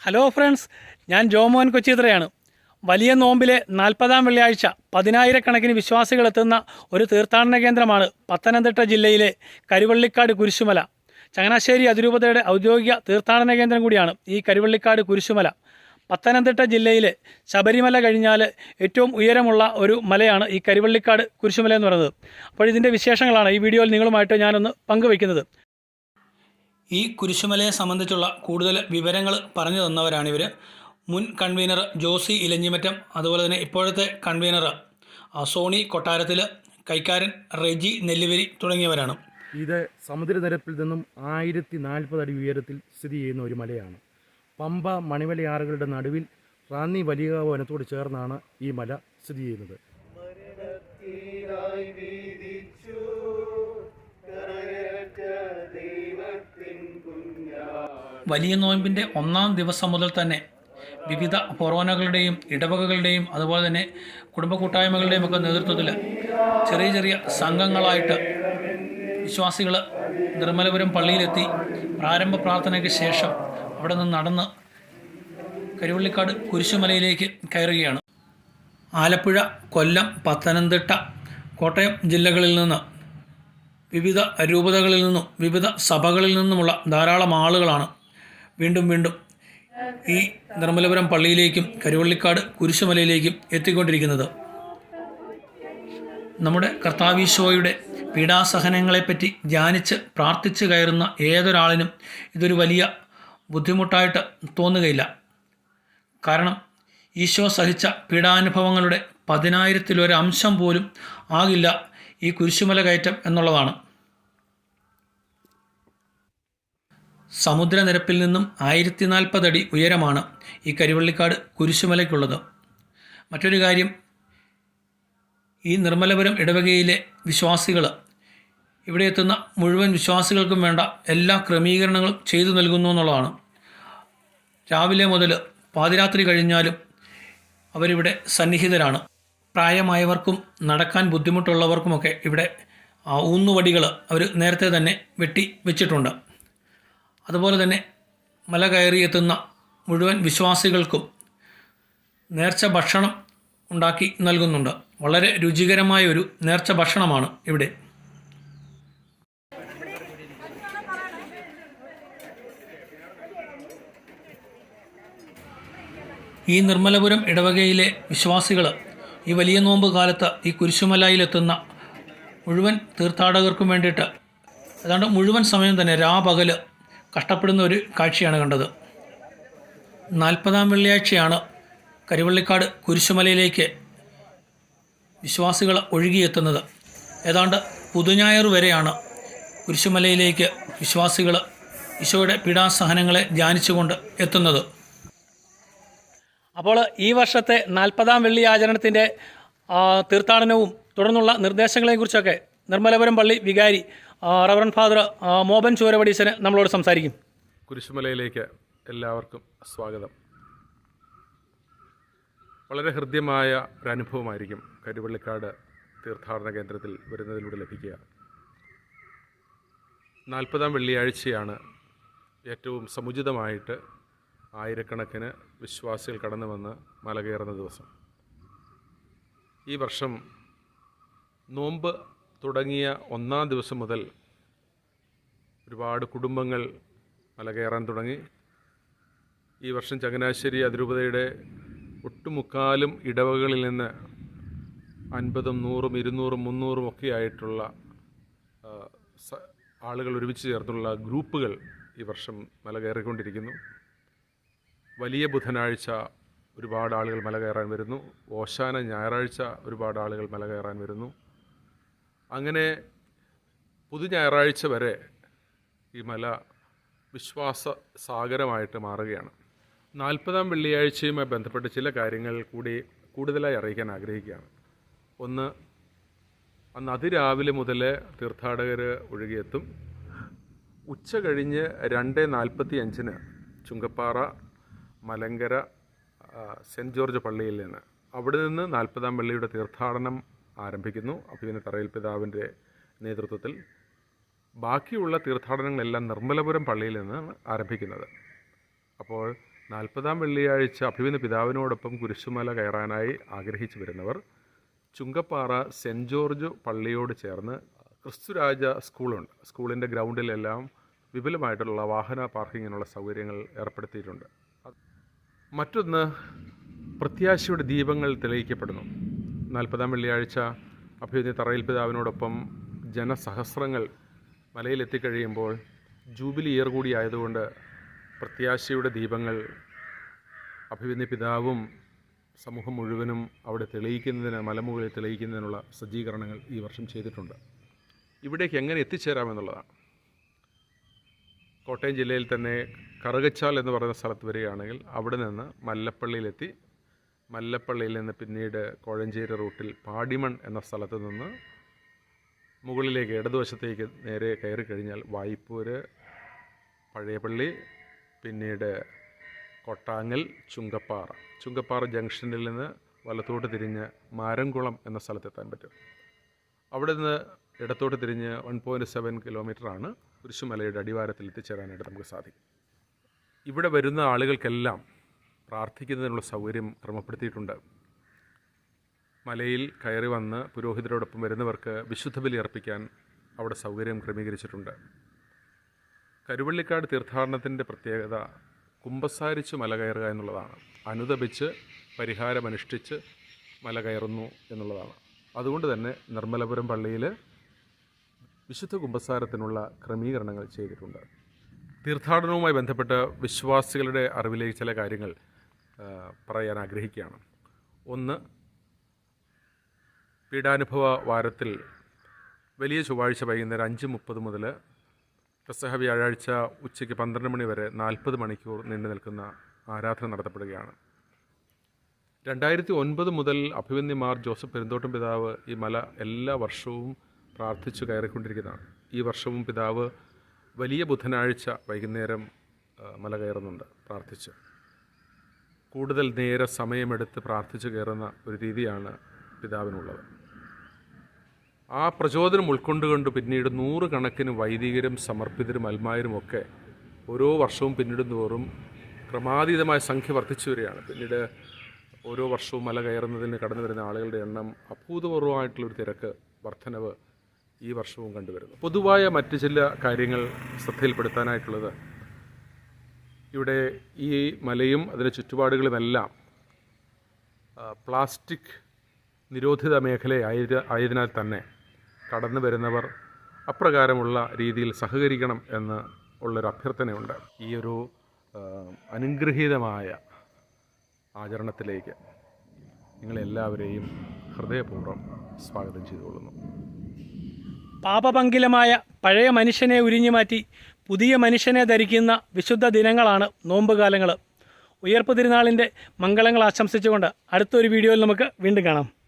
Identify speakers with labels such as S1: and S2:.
S1: Hello friends ഞാൻ ജോമോഹൻ കൊച്ചിത്രയാണ്. വലിയ നോമ്പിലെ നാൽപ്പതാം വെള്ളിയാഴ്ച പതിനായിരക്കണക്കിന് വിശ്വാസികൾ എത്തുന്ന ഒരു തീർത്ഥാടന കേന്ദ്രമാണ് പത്തനംതിട്ട ജില്ലയിലെ കരുവള്ളിക്കാട് കുരിശുമല. ചങ്ങനാശ്ശേരി അതിരൂപതയുടെ ഔദ്യോഗിക തീർത്ഥാടന കേന്ദ്രം കൂടിയാണ് ഈ കരുവള്ളിക്കാട് കുരിശുമല. പത്തനംതിട്ട ജില്ലയിലെ ശബരിമല കഴിഞ്ഞാൽ ഏറ്റവും ഉയരമുള്ള ഒരു മലയാണ് ഈ കരുവള്ളിക്കാട് കുരിശുമല എന്ന് പറയുന്നത്. അപ്പോൾ ഇതിന്റെ വിശേഷങ്ങളാണ് ഈ വീഡിയോയിൽ നിങ്ങളുമായിട്ട് ഞാനൊന്ന് പങ്കുവയ്ക്കുന്നത്. ഈ കുരിശുമലയെ സംബന്ധിച്ചുള്ള കൂടുതൽ വിവരങ്ങൾ പറഞ്ഞു തന്നവരാണിവർ മുൻ കൺവീനർ ജോസി ഇലഞ്ഞിമറ്റം അതുപോലെ തന്നെ ഇപ്പോഴത്തെ കൺവീനർ സോണി കൊട്ടാരത്തിൽ കൈക്കാരൻ റെജി നെല്ലുവരി തുടങ്ങിയവരാണ്.
S2: ഇത് സമുദ്രനിരപ്പിൽ നിന്നും ആയിരത്തി നാൽപ്പത് അടി ഉയരത്തിൽ സ്ഥിതി ചെയ്യുന്ന ഒരു മലയാണ്. പമ്പ മണിമലയാറുകളുടെ നടുവിൽ റാന്നി വലിയകാവ് വനത്തോട് ചേർന്നാണ് ഈ മല സ്ഥിതി ചെയ്യുന്നത്.
S1: വലിയ നോയമ്പിന്റെ ഒന്നാം ദിവസം മുതൽ തന്നെ വിവിധ ഫൊറോനകളുടെയും ഇടവകകളുടെയും അതുപോലെ തന്നെ കുടുംബ കൂട്ടായ്മകളുടെയും ഒക്കെ നേതൃത്വത്തിൽ ചെറിയ ചെറിയ സംഘങ്ങളായിട്ട് വിശ്വാസികൾ നിർമ്മലപുരം പള്ളിയിലെത്തി പ്രാരംഭ പ്രാർത്ഥനയ്ക്ക് ശേഷം അവിടെ നിന്ന് നടന്ന് കരുവള്ളിക്കാട് കുരിശുമലയിലേക്ക് കയറുകയാണ്. ആലപ്പുഴ കൊല്ലം പത്തനംതിട്ട കോട്ടയം ജില്ലകളിൽ നിന്ന് വിവിധ രൂപതകളിൽ നിന്നും വിവിധ സഭകളിൽ നിന്നുമുള്ള ധാരാളം ആളുകളാണ് വീണ്ടും വീണ്ടും ഈ നിർമ്മലപുരം പള്ളിയിലേക്കും കരുവള്ളിക്കാട് കുരിശുമലയിലേക്കും എത്തിക്കൊണ്ടിരിക്കുന്നത്. നമ്മുടെ കർത്താവീശോയുടെ പീഡാസഹനങ്ങളെപ്പറ്റി ധ്യാനിച്ച് പ്രാർത്ഥിച്ച് കയറുന്ന ഏതൊരാളിനും ഇതൊരു വലിയ ബുദ്ധിമുട്ടായിട്ട് തോന്നുകയില്ല. കാരണം ഈശോ സഹിച്ച പീഡാനുഭവങ്ങളുടെ പതിനായിരത്തിലൊരു അംശം പോലും ആകില്ല ഈ കുരിശുമല കയറ്റം എന്നുള്ളതാണ്. സമുദ്രനിരപ്പിൽ നിന്നും ആയിരത്തി നാൽപ്പത് അടി ഉയരമാണ് ഈ കരിവള്ളിക്കാട് കുരിശുമലയ്ക്കുള്ളത്. മറ്റൊരു കാര്യം ഈ നിർമ്മലപുരം ഇടവകയിലെ വിശ്വാസികൾ ഇവിടെ എത്തുന്ന മുഴുവൻ വിശ്വാസികൾക്കും വേണ്ട എല്ലാ ക്രമീകരണങ്ങളും ചെയ്തു നൽകുന്നു എന്നുള്ളതാണ്. രാവിലെ മുതൽ പാതിരാത്രി കഴിഞ്ഞാലും അവരിവിടെ സന്നിഹിതരാണ്. പ്രായമായവർക്കും നടക്കാൻ ബുദ്ധിമുട്ടുള്ളവർക്കുമൊക്കെ ഇവിടെ ഊന്നുവടികൾ അവർ നേരത്തെ തന്നെ വെട്ടി വെച്ചിട്ടുണ്ട്. അതുപോലെ തന്നെ മല കയറിയെത്തുന്ന മുഴുവൻ വിശ്വാസികൾക്കും നേർച്ച ഭക്ഷണം ഉണ്ടാക്കി നൽകുന്നുണ്ട്. വളരെ രുചികരമായ ഒരു നേർച്ച ഭക്ഷണമാണ് ഇവിടെ. ഈ നിർമ്മലപുരം ഇടവകയിലെ വിശ്വാസികൾ ഈ വലിയ നോമ്പ് കാലത്ത് ഈ കുരിശുമലയിലെത്തുന്ന മുഴുവൻ തീർത്ഥാടകർക്കും വേണ്ടിയിട്ട് ഏതാണ്ട് മുഴുവൻ സമയം തന്നെ രാപകൽ കഷ്ടപ്പെടുന്ന ഒരു കാഴ്ചയാണ് കണ്ടത്. നാൽപ്പതാം വെള്ളിയാഴ്ചയാണ് കരിവള്ളിക്കാട് കുരിശുമലയിലേക്ക് വിശ്വാസികൾ ഒഴുകിയെത്തുന്നത്. ഏതാണ്ട് പുതുഞായർ വരെയാണ് കുരിശുമലയിലേക്ക് വിശ്വാസികൾ ഈശോയുടെ പീഡാസഹനങ്ങളെ ധ്യാനിച്ചുകൊണ്ട് എത്തുന്നത്. അപ്പോൾ ഈ വർഷത്തെ നാൽപ്പതാം വെള്ളി ആചരണത്തിന്റെ തീർത്ഥാടനവും തുടർന്നുള്ള നിർദ്ദേശങ്ങളെയും കുറിച്ചൊക്കെ നിർമ്മലപുരം പള്ളി വികാരി റവറൻ ഫാദർ മോബൻ ചൂരവടീശന് നമ്മളോട് സംസാരിക്കും.
S3: കുരിശുമലയിലേക്ക് എല്ലാവർക്കും സ്വാഗതം. വളരെ ഹൃദ്യമായ ഒരു അനുഭവമായിരിക്കും കരുവള്ളിക്കാട് തീർത്ഥാടന കേന്ദ്രത്തിൽ വരുന്നതിലൂടെ ലഭിക്കുക. നാൽപ്പതാം വെള്ളിയാഴ്ചയാണ് ഏറ്റവും സമുചിതമായിട്ട് ആയിരക്കണക്കിന് വിശ്വാസികൾ കടന്നു വന്ന് മല കയറുന്ന ദിവസം. ഈ വർഷം നോമ്പ് തുടങ്ങിയ ഒന്നാം ദിവസം മുതൽ ഒരുപാട് കുടുംബങ്ങൾ മല കയറാൻ തുടങ്ങി. ഈ വർഷം ചങ്ങനാശ്ശേരി അതിരൂപതയുടെ ഒട്ടുമുക്കാലും ഇടവകളിൽ നിന്ന് അൻപതും നൂറും ഇരുന്നൂറും മുന്നൂറും ഒക്കെ ആയിട്ടുള്ള ആളുകൾ ഒരുമിച്ച് ചേർന്നുള്ള ഗ്രൂപ്പുകൾ ഈ വർഷം മല കയറിക്കൊണ്ടിരിക്കുന്നു. വലിയ ബുധനാഴ്ച ഒരുപാട് ആളുകൾ മല കയറാൻ വരുന്നു. ഓശാന ഞായറാഴ്ച ഒരുപാട് ആളുകൾ മല കയറാൻ വരുന്നു. അങ്ങനെ പുതു ഞായറാഴ്ച വരെ ഈ മല വിശ്വാസ സാഗരമായിട്ട് മാറുകയാണ്. നാൽപ്പതാം വെള്ളിയാഴ്ചയുമായി ബന്ധപ്പെട്ട് ചില കാര്യങ്ങൾ കൂടി കൂടുതലായി അറിയിക്കാൻ ആഗ്രഹിക്കുകയാണ്. ഒന്ന് അന്ന് അതിരാവിലെ മുതൽ തീർത്ഥാടകർ ഒഴുകിയെത്തും. ഉച്ച കഴിഞ്ഞ് രണ്ട് നാൽപ്പത്തി അഞ്ചിന് ചുങ്കപ്പാറ മലങ്കര സെന്റ് ജോർജ് പള്ളിയിൽ നിന്ന് അവിടെ നിന്ന് നാൽപ്പതാം പള്ളിയുടെ തീർത്ഥാടനം ആരംഭിക്കുന്നു അഭിനന്ദ തറയിൽ പിതാവിന്റെ നേതൃത്വത്തിൽ. ബാക്കിയുള്ള തീർത്ഥാടനങ്ങളെല്ലാം നിർമ്മലപുരം പള്ളിയിൽ നിന്നാണ് ആരംഭിക്കുന്നത്. അപ്പോൾ നാൽപ്പതാം വെള്ളിയാഴ്ച അഭിമന്യ പിതാവിനോടൊപ്പം കുരിശുമല കയറാനായി ആഗ്രഹിച്ചു വരുന്നവർ ചുങ്കപ്പാറ സെന്റ് ജോർജ് പള്ളിയോട് ചേർന്ന് ക്രിസ്തുരാജ സ്കൂളുണ്ട്. സ്കൂളിന്റെ ഗ്രൗണ്ടിലെല്ലാം വിപുലമായിട്ടുള്ള വാഹന പാർക്കിങ്ങിനുള്ള സൗകര്യങ്ങൾ ഏർപ്പെടുത്തിയിട്ടുണ്ട്. മറ്റൊന്ന് പ്രത്യാശയുടെ ദീപങ്ങൾ തെളിയിക്കപ്പെടുന്നു. നാൽപ്പതാം വെള്ളിയാഴ്ച അഭ്യുദയ തറയിൽ പിതാവിനോടൊപ്പം ജനസഹസ്രങ്ങൾ മലയിലെത്തിക്കഴിയുമ്പോൾ ജൂബിലി ഇയർ കൂടി ആയതുകൊണ്ട് പ്രത്യാശയുടെ ദീപങ്ങൾ അഭിമന്യ പിതാവും സമൂഹം മുഴുവനും അവിടെ തെളിയിക്കുന്നതിന് മലമുകളിൽ തെളിയിക്കുന്നതിനുള്ള സജ്ജീകരണങ്ങൾ ഈ വർഷം ചെയ്തിട്ടുണ്ട്. ഇവിടേക്ക് എങ്ങനെ എത്തിച്ചേരാമെന്നുള്ളതാണ് കോട്ടയം ജില്ലയിൽ തന്നെ കറുകച്ചാൽ എന്ന് പറയുന്ന സ്ഥലത്ത് വരികയാണെങ്കിൽ അവിടെ നിന്ന് മല്ലപ്പള്ളിയിലെത്തി. മല്ലപ്പള്ളിയിൽ നിന്ന് പിന്നീട് കോഴഞ്ചേരി റൂട്ടിൽ പാടിമൺ എന്ന സ്ഥലത്ത് നിന്ന് മുകളിലേക്ക് ഇടതുവശത്തേക്ക് നേരെ കയറി കഴിഞ്ഞാൽ വായ്പൂര് പഴയപള്ളി പിന്നീട് കൊട്ടാങ്ങൽ ചുങ്കപ്പാറ. ചുങ്കപ്പാറ ജംഗ്ഷനിൽ നിന്ന് വലത്തോട്ട് തിരിഞ്ഞ് മാരംകുളം എന്ന സ്ഥലത്തെത്താൻ പറ്റും. അവിടെ നിന്ന് ഇടത്തോട്ട് തിരിഞ്ഞ് വൺ പോയിന്റ് സെവൻ കിലോമീറ്ററാണ് കുരിശുമലയുടെ അടിവാരത്തിൽ എത്തിച്ചേരാനായിട്ട് നമുക്ക് സാധിക്കും. ഇവിടെ വരുന്ന ആളുകൾക്കെല്ലാം പ്രാർത്ഥിക്കുന്നതിനുള്ള സൗകര്യം ക്രമപ്പെടുത്തിയിട്ടുണ്ട്. മലയിൽ കയറി വന്ന് പുരോഹിതരോടൊപ്പം വരുന്നവർക്ക് വിശുദ്ധ ബലി അർപ്പിക്കാൻ അവിടെ സൗകര്യം ക്രമീകരിച്ചിട്ടുണ്ട്. കരുവള്ളിക്കാട് തീർത്ഥാടനത്തിന്റെ പ്രത്യേകത കുമ്പസാരിച്ച് മല കയറുക എന്നുള്ളതാണ്. അനുദപിച്ച് പരിഹാരമനുഷ്ഠിച്ച് മല കയറുന്നു എന്നുള്ളതാണ്. അതുകൊണ്ട് തന്നെ നിർമ്മലപുരം പള്ളിയിൽ വിശുദ്ധ കുമ്പസാരത്തിനുള്ള ക്രമീകരണങ്ങൾ ചെയ്തിട്ടുണ്ട്. തീർത്ഥാടനവുമായി ബന്ധപ്പെട്ട് വിശ്വാസികളുടെ അറിവിലേക്ക് ചില കാര്യങ്ങൾ പറയാൻ ആഗ്രഹിക്കുകയാണ്. ഒന്ന് പീഡാനുഭവ വാരത്തിൽ വലിയ ചൊവ്വാഴ്ച വൈകുന്നേരം അഞ്ച് മുപ്പത് മുതൽ പെസഹ വ്യാഴാഴ്ച ഉച്ചയ്ക്ക് പന്ത്രണ്ട് മണി വരെ നാൽപ്പത് മണിക്കൂർ നീണ്ടു നിൽക്കുന്ന ആരാധന നടത്തപ്പെടുകയാണ്. രണ്ടായിരത്തി ഒൻപത് മുതൽ അഭിവന്യമാർ ജോസഫ് പെരുന്തോട്ടം പിതാവ് ഈ മല എല്ലാ വർഷവും പ്രാർത്ഥിച്ചു കയറിക്കൊണ്ടിരിക്കുന്നതാണ്. ഈ വർഷവും പിതാവ് വലിയ ബുധനാഴ്ച വൈകുന്നേരം മല കയറുന്നുണ്ട് പ്രാർത്ഥിച്ച്. കൂടുതൽ നേരെ സമയമെടുത്ത് പ്രാർത്ഥിച്ചു കയറുന്ന ഒരു രീതിയാണ് പിതാവിനുള്ളത്. ആ പ്രചോദനം ഉൾക്കൊണ്ടുകൊണ്ട് പിന്നീട് നൂറുകണക്കിന് വൈദികരും സമർപ്പിതരും അൽമായരും ഒക്കെ ഓരോ വർഷവും പിന്നീട് തോറും ക്രമാതീതമായ സംഖ്യ വർദ്ധിച്ചു വരികയാണ്. പിന്നീട് ഓരോ വർഷവും മല കയറുന്നതിന് കടന്നു വരുന്ന ആളുകളുടെ എണ്ണം അഭൂതപൂർവമായിട്ടുള്ളൊരു തിരക്ക് വർധനവ് ഈ വർഷവും കണ്ടുവരുന്നു. പൊതുവായ മറ്റ് ചില കാര്യങ്ങൾ ശ്രദ്ധയിൽപ്പെടുത്താനായിട്ടുള്ളത് ഇവിടെ ഈ മലയും അതിന്റെ ചുറ്റുപാടുകളുമെല്ലാം പ്ലാസ്റ്റിക് നിരോധിത മേഖല ആയതിനാൽ തന്നെ കടന്നു വരുന്നവർ അപ്രകാരമുള്ള രീതിയിൽ സഹകരിക്കണം എന്ന് ഉള്ളൊരു അഭ്യർത്ഥനയുണ്ട്. ഈ ഒരു അനുഗ്രഹീതമായ ആചരണത്തിലേക്ക് നിങ്ങളെല്ലാവരെയും ഹൃദയപൂർവം സ്വാഗതം ചെയ്തുകൊള്ളുന്നു.
S1: പാപപങ്കിലമായ പഴയ മനുഷ്യനെ ഉരിഞ്ഞു മാറ്റി പുതിയ മനുഷ്യനെ ധരിക്കുന്ന വിശുദ്ധ ദിനങ്ങളാണ് നോമ്പുകാലങ്ങൾ ഉയർപ്പ് തിരുനാളിന്റെ മംഗളങ്ങൾ ആശംസിച്ചുകൊണ്ട് അടുത്തൊരു വീഡിയോയിൽ നമുക്ക് വീണ്ടും കാണാം.